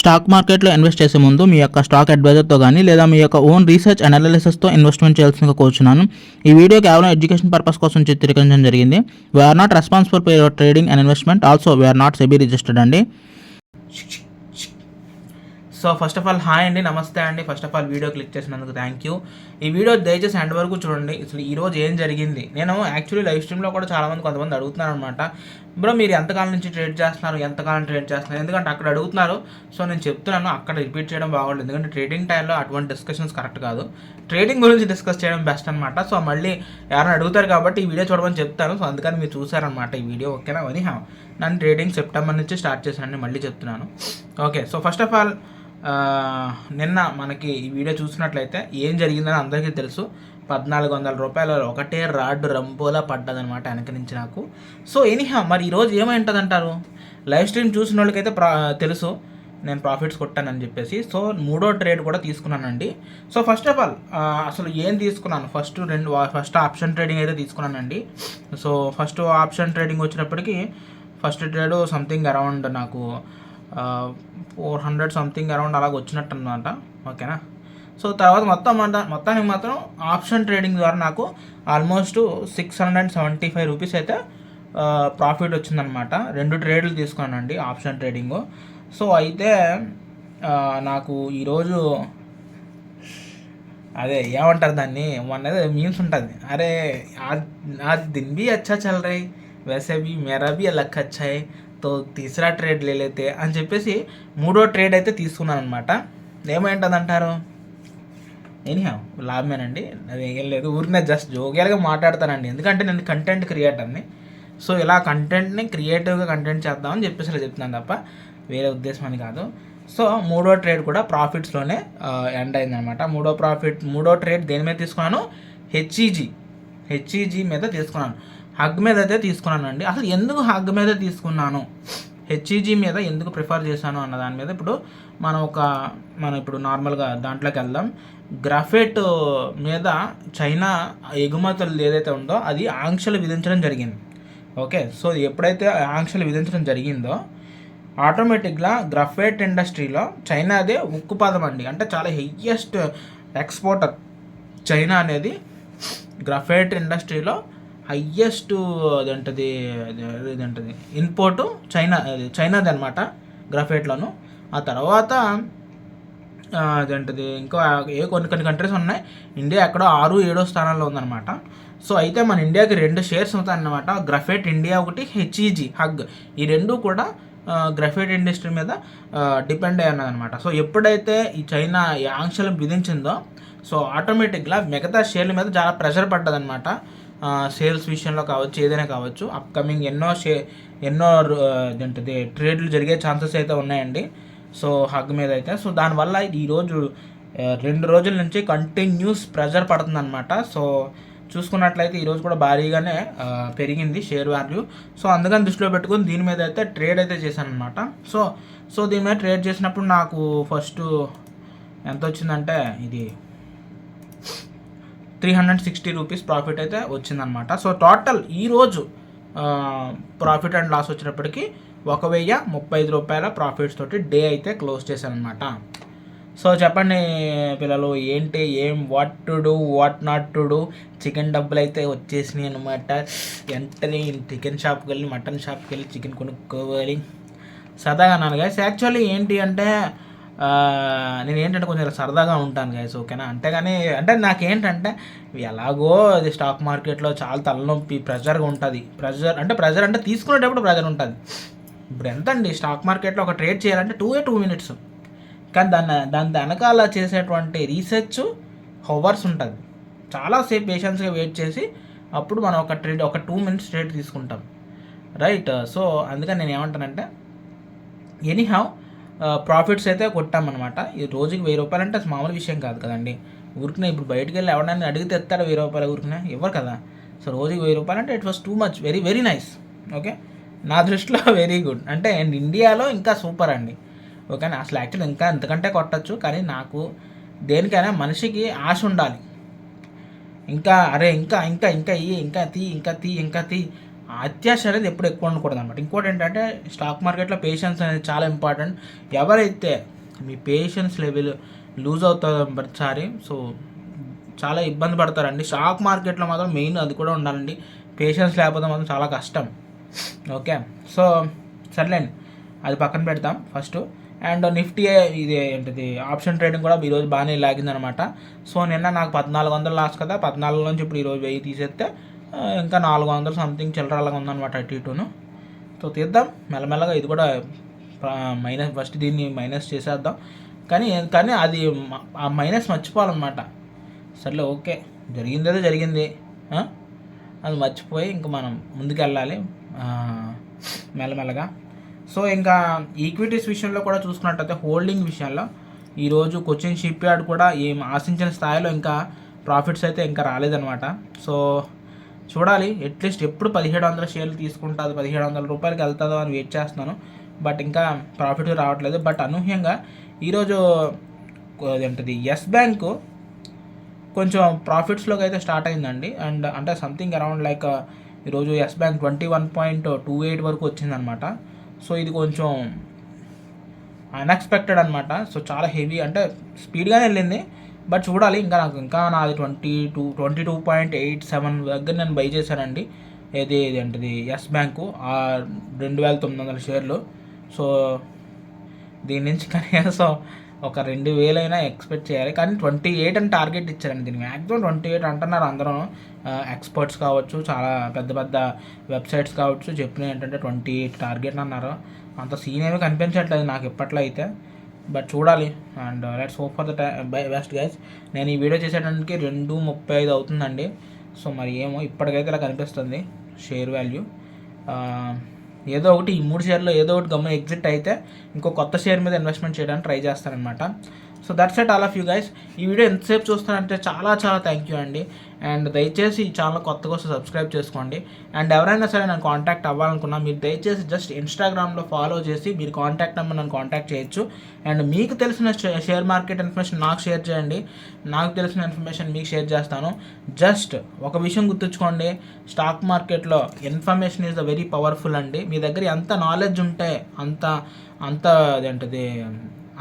Stock మార్కెట్లో invest చేసే ముందు మీ యొక్క స్టాక్ అడ్వైజర్తో కానీ లేదా మీ యొక్క ఓన్ రీసెర్చ్ అనాలిసిస్తో ఇన్వెస్ట్మెంట్ చేయాల్సిందిగా కోరుచున్నాను. ఈ వీడియో కేవలం ఎడ్యుకేషన్ పర్పస్ కోసం చిత్రీకరించడం జరిగింది. We are not responsible for your trading and investment also we are not SEBI registered అండి. So first of all hi అండి నమస్తే అండి. First of all video click చేసినందుకు థ్యాంక్ యూ ఈ వీడియో దయచేసి ఎండ్ వరకు చూడండి. అసలు ఈ రోజు ఏం జరిగింది? నేను యాక్చువల్లీ లైవ్ స్ట్రీమ్లో కూడా చాలామంది కొంతమంది అడుగుతున్నారు అనమాట బ్రో మీరు ఎంతకాలం నుంచి ట్రేడ్ చేస్తున్నారు? ఎంతకాలం ట్రేడ్ చేస్తున్నారు? ఎందుకంటే అక్కడ అడుగుతున్నారు. సో నేను చెప్తున్నాను. అక్కడ రిపీట్ చేయడం బాగుంటుంది ఎందుకంటే ట్రేడింగ్ టైంలో అటువంటి డిస్కషన్స్ కరెక్ట్ కాదు. ట్రేడింగ్ గురించి డిస్కస్ చేయడం బెస్ట్ అనమాట సో మళ్ళీ ఎవరైనా అడుగుతారు కాబట్టి ఈ వీడియో చూడమని చెప్తాను. సో అందుకని మీరు చూసారనమాట ఈ వీడియో ఓకేనా అని నన్ను ట్రేడింగ్ సెప్టెంబర్ నుంచి స్టార్ట్ చేశాను మళ్ళీ చెప్తున్నాను. Okay so first of all నిన్న మనకి ఈ వీడియో చూసినట్లయితే ఏం జరిగిందని అందరికీ తెలుసు. పద్నాలుగు వందల రూపాయల ఒకటే రాడ్ రంబోలా పడ్డదనమాట వెనక నుంచి నాకు. సో ఎనీహా మరి ఈరోజు ఏమైంటుంది అంటారు లైవ్ స్ట్రీమ్ చూసిన వాళ్ళకైతే ప్రా తెలుసు. నేను ప్రాఫిట్స్ కొట్టానని చెప్పేసి. సో మూడో ట్రేడ్ కూడా తీసుకున్నానండి. సో ఫస్ట్ ఆఫ్ ఆల్ అసలు ఏం తీసుకున్నాను? ఫస్ట్ రెండు ఫస్ట్ ఆప్షన్ ట్రేడింగ్ అయితే తీసుకున్నానండి. సో ఫస్ట్ ఆప్షన్ ట్రేడింగ్ వచ్చినప్పటికీ ఫస్ట్ ట్రేడ్ సంథింగ్ అరౌండ్ నాకు ఫోర్ హండ్రెడ్ సంథింగ్ అరౌండ్ అలాగ వచ్చినట్టు అనమాట ఓకేనా? సో తర్వాత మొత్తం అంట మొత్తానికి మాత్రం ఆప్షన్ ట్రేడింగ్ ద్వారా నాకు almost six hundred seventy five rupees అయితే ప్రాఫిట్ వచ్చిందనమాట రెండు ట్రేడ్లు తీసుకున్నానండి ఆప్షన్ ట్రేడింగ్ సో అయితే నాకు ఈరోజు అదే ఏమంటారు దాన్ని? మొన్నది మీన్స్ ఉంటుంది. అరే అది దిన్ బి అచ్చా చల్ రై वैसे भी मेरा भी अलग अच्छा है తో తీసరా ట్రేడ్ లేతే అని చెప్పేసి మూడో ట్రేడ్ అయితే తీసుకున్నాను అనమాట ఏమైంటుంది అంటారు ఎనీహా లాభమేనండి అది ఏం లేదు ఊరినే జస్ట్ జోగియాలుగా మాట్లాడతానండి ఎందుకంటే నేను కంటెంట్ క్రియేటర్ని సో ఇలా కంటెంట్ని క్రియేటివ్గా కంటెంట్ చేద్దామని చెప్పేసి ఇలా చెప్తున్నాను తప్ప వేరే ఉద్దేశం అని కాదు సో మూడో ట్రేడ్ కూడా ప్రాఫిట్స్లోనే ఎండ్ అయిందనమాట మూడో ప్రాఫిట్ మూడో ట్రేడ్ దేని మీద తీసుకున్నాను హెచ్ఈజీ హెచ్ఈజీ మీద తీసుకున్నాను హగ్ మీద అయితే తీసుకున్నానండి. అసలు ఎందుకు హగ్ మీద తీసుకున్నాను? హెచ్ఈజీ మీద ఎందుకు ప్రిఫర్ చేశాను అన్న దాని మీద ఇప్పుడు మనం ఒక మనం ఇప్పుడు నార్మల్గా దాంట్లోకి వెళ్దాం. గ్రాఫైట్ మీద చైనా ఎగుమతులు ఏదైతే ఉందో అది ఆంక్షలు విధించడం జరిగింది. ఓకే సో ఎప్పుడైతే ఆంక్షలు విధించడం జరిగిందో ఆటోమేటిక్గా గ్రఫైట్ ఇండస్ట్రీలో చైనాదే ఉక్కుపాదం అండి. అంటే చాలా హెయ్యెస్ట్ ఎక్స్పోర్టర్ చైనా అనేది గ్రఫైట్ ఇండస్ట్రీలో హయ్యెస్ట్ అదేంటది ఇదేంటది ఇంపోర్టు చైనా చైనాది అనమాట గ్రఫైట్లోను. ఆ తర్వాత అదేంటది ఇంకా ఏ కొన్ని కొన్ని కంట్రీస్ ఉన్నాయి. ఇండియా ఎక్కడో ఆరు ఏడో స్థానాల్లో ఉందన్నమాట. సో అయితే మన ఇండియాకి రెండు షేర్స్ అవుతాయన్నమాట. గ్రఫైట్ ఇండియా ఒకటి హెచ్ఈజీ హగ్. ఈ రెండు కూడా ఆ, గ్రఫైట్ ఇండస్ట్రీ మీద డిపెండ్ అయి ఉన్నదన్నమాట సో ఎప్పుడైతే ఈ చైనా ఈ ఆంక్షలు విధించిందో సో ఆటోమేటిక్గా మిగతా షేర్ల మీద చాలా ప్రెషర్ పడ్డదనమాట సేల్స్ విషయంలో కావచ్చు ఏదైనా కావచ్చు అప్కమింగ్ ఎన్నో షే ఎన్నో ఏంటది ట్రేడ్లు జరిగే ఛాన్సెస్ అయితే ఉన్నాయండి. సో హగ్ మీద అయితే. సో దానివల్ల ఈరోజు రెండు రోజుల నుంచి కంటిన్యూస్ ప్రెషర్ పడుతుందన్నమాట. సో చూసుకున్నట్లయితే ఈరోజు కూడా భారీగానే పెరిగింది షేర్ వాల్యూ సో అందుకని దృష్టిలో పెట్టుకుని దీని మీద అయితే ట్రేడ్ అయితే చేశాను అనమాట సో సో దీని మీద ట్రేడ్ చేసినప్పుడు నాకు ఫస్ట్ ఎంత వచ్చిందంటే ఇది three hundred sixty rupees profit అయితే వచ్చిందనమాట సో టోటల్ ఈరోజు ప్రాఫిట్ అండ్ లాస్ వచ్చినప్పటికీ ఒక వెయ్యి ముప్పై ఐదు రూపాయల ప్రాఫిట్స్ తోటి డే అయితే క్లోజ్ చేశాను అనమాట సో చెప్పండి పిల్లలు ఏంటి ఏం what to do what not to do chicken డబ్బులు అయితే వచ్చేసినాయి అనమాట వెంటనే చికెన్ షాప్కి వెళ్ళి మటన్ షాప్కి వెళ్ళి చికెన్ కొనుక్కోవాలి. సరదాగా అన్నాను యాక్చువల్లీ ఏంటి అంటే నేను ఏంటంటే కొంచెం సరదాగా ఉంటాను గైస్ ఓకేనా అంతేగాని అంటే నాకేంటంటే ఎలాగో అది స్టాక్ మార్కెట్లో చాలా తలనొప్పి ప్రెషర్గా ఉంటుంది. ప్రెషర్ అంటే ప్రెషర్ అంటే తీసుకునేటప్పుడు ప్రెషర్ ఉంటుంది. ఇప్పుడు ఎంత అండి? స్టాక్ మార్కెట్లో ఒక ట్రేడ్ చేయాలంటే టూ ఏ టూ మినిట్స్ కానీ దాన్ని దాని వెనకాల చేసేటువంటి రీసెర్చ్ హవర్స్ ఉంటుంది. చాలాసేపు పేషెన్స్గా వెయిట్ చేసి అప్పుడు మనం ఒక ట్రేడ్ ఒక టూ మినిట్స్ ట్రేడ్ తీసుకుంటాం. రైట్ సో అందుకని నేను ఏమంటానంటే ఎనీహౌ ప్రాఫిట్స్ అయితే కొట్టామన్నమాట. ఈ రోజుకి వెయ్యి రూపాయలు అంటే మామూలు విషయం కాదు కదండి. ఊరికనే ఇప్పుడు బయటికి వెళ్ళి ఎవడన్నా అడిగితే ఎత్తాడు వెయ్యి రూపాయలు ఊరికనే? ఇవ్వరు కదా? సో రోజుకి వెయ్యి రూపాయలు అంటే it was too much very very nice okay నా దృష్టిలో వెరీ గుడ్ అంటే అండ్ ఇండియాలో ఇంకా సూపర్ అండి. ఓకేనా అసలు యాక్చువల్ ఇంకా ఎంతకంటే కొట్టచ్చు కానీ నాకు దేనికైనా మనిషికి ఆశ ఉండాలి. ఇంకా అరే ఇంకా ఇంకా ఇంకా ఇయ్యి ఇంకా తీ ఇంకా తీ ఇంకా తీ అత్యాశ అనేది ఎప్పుడు ఎక్కువ ఉండకూడదు అనమాట ఇంకోటి ఏంటంటే స్టాక్ మార్కెట్లో పేషెన్స్ అనేది చాలా ఇంపార్టెంట్ ఎవరైతే మీ పేషెన్స్ లెవెల్ లూజ్ అవుతుందో ప్రతిసారి సో చాలా ఇబ్బంది పడతారండి. స్టాక్ మార్కెట్లో మాత్రం మెయిన్ అది కూడా ఉండాలండి. పేషెన్స్ లేకపోతే మాత్రం చాలా కష్టం. ఓకే? సో సర్లేండి. అది పక్కన పెడతాం ఫస్ట్ అండ్ నిఫ్టీ ఇది ఏంటిది? ఆప్షన్ ట్రేడింగ్ కూడా ఈరోజు బాగానే లాగిందనమాట సో నిన్న నాకు పద్నాలుగు వందలు లాస్ట్ కదా పద్నాలుగు నుంచి ఇప్పుడు ఈరోజు వెయ్యి తీసేస్తే ఇంకా నాలుగు వందలు సంథింగ్ చిల్లరలాగా ఉందన్నమాట అటు ఇటును. సో తీద్దాం. మెల్లమెల్లగా ఇది కూడా మైనస్ ఫస్ట్ దీన్ని మైనస్ చేసేద్దాం. కానీ కానీ అది ఆ మైనస్ మర్చిపోవాలన్నమాట. సర్లే ఓకే. జరిగిందేదో జరిగింది. అది మర్చిపోయి ఇంకా మనం ముందుకెళ్ళాలి. మెల్లమెల్లగా. సో ఇంకా ఈక్విటీస్ విషయంలో కూడా చూసుకున్నట్టయితే హోల్డింగ్ విషయంలో ఈరోజు కొచ్చిన్ షిప్ యార్డ్ కూడా ఏం ఆశించిన స్థాయిలో ఇంకా ప్రాఫిట్స్ అయితే ఇంకా రాలేదన్నమాట. సో చూడాలి. అట్లీస్ట్ ఎప్పుడు పదిహేడు వందల షేర్లు తీసుకుంటుంది పదిహేడు వందల రూపాయలకి వెళ్తుందో అని వెయిట్ చేస్తున్నాను. బట్ ఇంకా ప్రాఫిట్ రావట్లేదు. బట్ అనూహ్యంగా ఈరోజు ఏంటది ఎస్ బ్యాంకు కొంచెం ప్రాఫిట్స్లోకి అయితే స్టార్ట్ అయిందండి. అండ్ అంటే సంథింగ్ అరౌండ్ లైక్ ఈరోజు Yes Bank twenty one point two eight వరకు వచ్చిందనమాట. సో ఇది కొంచెం అన్ఎక్స్పెక్టెడ్ అనమాట. సో చాలా హెవీ అంటే స్పీడ్గానే వెళ్ళింది. బట్ చూడాలి ఇంకా నాకు ఇంకా నాది twenty two twenty two point eight seven దగ్గర నేను బై చేశానండి. ఏది ఇది ఏంటిది ఎస్ బ్యాంకు ఆ రెండు వేల తొమ్మిది వందల షేర్లు. సో దీని నుంచి కనీసం ఒక రెండు వేలైనా ఎక్స్పెక్ట్ చేయాలి. కానీ ట్వంటీ ఎయిట్ అని టార్గెట్ ఇచ్చారండి దీనికి. మ్యాక్సిమం ట్వంటీ ఎయిట్ అంటున్నారు అందరూ. ఎక్స్పర్ట్స్ కావచ్చు చాలా పెద్ద పెద్ద వెబ్సైట్స్ కావచ్చు చెప్పిన ఏంటంటే ట్వంటీ ఎయిట్ టార్గెట్ అన్నారు. అంత సీన్ ఏమీ కనిపించట్లేదు నాకు ఇప్పట్లో అయితే. బట్ చూడాలి. And let's hope for the best guys నేను ఈ వీడియో చేసేటానికి రెండు ముప్పై ఐదు అవుతుందండి. సో మరి ఏమో ఇప్పటికైతే ఇలా కనిపిస్తుంది. షేర్ వాల్యూ uh, ఏదో ఒకటి ఈ మూడు షేర్లో ఏదో ఒకటి గమ్మున ఎగ్జిట్ అయితే ఇంకో కొత్త షేర్ మీద ఇన్వెస్ట్మెంట్ చేయడానికి try చేస్తానన్నమాట. So that's it all of you guys ఈ వీడియో ఎంతసేపు చూస్తారంటే చాలా చాలా థ్యాంక్ యూ అండి. అండ్ దయచేసి ఈ ఛానల్ కొత్తగా వస్తే సబ్స్క్రైబ్ చేసుకోండి. అండ్ ఎవరైనా సరే నన్ను కాంటాక్ట్ అవ్వాలనుకున్నా మీరు దయచేసి జస్ట్ ఇన్స్టాగ్రామ్లో ఫాలో చేసి మీరు కాంటాక్ట్ నెంబర్ నన్ను కాంటాక్ట్ చేయొచ్చు. అండ్ మీకు తెలిసిన షేర్ మార్కెట్ ఇన్ఫర్మేషన్ నాకు షేర్ చేయండి. నాకు తెలిసిన ఇన్ఫర్మేషన్ మీకు షేర్ చేస్తాను. జస్ట్ ఒక విషయం గుర్తుంచుకోండి. స్టాక్ మార్కెట్లో information is the very powerful అండి. మీ దగ్గర ఎంత నాలెడ్జ్ ఉంటే అంత అంత అదేంటిది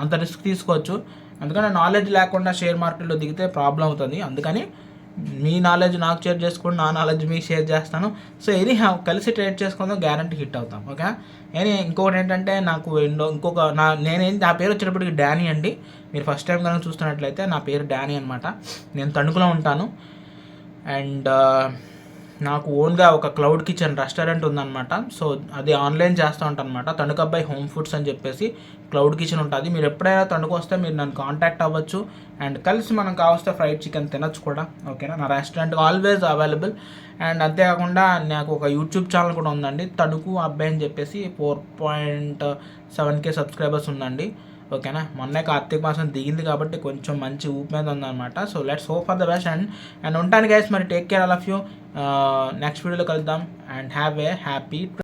అంత రిస్క్ తీసుకోవచ్చు. అందుకని నాలెడ్జ్ లేకుండా షేర్ మార్కెట్లో దిగితే ప్రాబ్లం అవుతుంది. అందుకని మీ నాలెడ్జ్ నాకు షేర్ చేసుకోండి నా నాలెడ్జ్ మీకు షేర్ చేస్తాను. సో ఎనీ కలిసి ట్రేడ్ చేసుకుందాం గ్యారంటీ హిట్ అవుతాం. ఓకే అని ఇంకొకటి ఏంటంటే నాకు ఎండో ఇంకొక నా నేనేం నా పేరు వచ్చేటప్పటికి డానీ అండి. మీరు ఫస్ట్ టైం కనుక చూస్తున్నట్లయితే నా పేరు డానీ అనమాట నేను తణుకులో ఉంటాను. అండ్ నాకు ఓన్గా ఒక క్లౌడ్ కిచెన్ రెస్టారెంట్ ఉందన్నమాట. సో అది ఆన్లైన్ చేస్తూ ఉంటానమాట తణుకబ్బాయి హోమ్ ఫుడ్స్ అని చెప్పేసి క్లౌడ్ కిచెన్ ఉంటుంది. మీరు ఎప్పుడైనా తణుకు వస్తే మీరు నన్ను కాంటాక్ట్ అవ్వచ్చు. అండ్ కలిసి మనం కావస్తే ఫ్రైడ్ చికెన్ తినొచ్చు కూడా. ఓకేనా నా? రెస్టారెంట్ ఆల్వేస్ అవైలబుల్ అండ్ అంతేకాకుండా నాకు ఒక యూట్యూబ్ ఛానల్ కూడా ఉందండి. తణుకు అబ్బాయి అని చెప్పేసి four point seven K subscribers ఉందండి. ఓకేనా? మొన్నే కార్తీక మాసం దిగింది కాబట్టి కొంచెం మంచి ఊపు మీద ఉందన్నమాట. So let's hope for the best and and ఉంటాను గైస్ మరి take care all of you next వీడియోలో కలుద్దాం అండ్ హ్యావ్ ఏ హ్యాపీ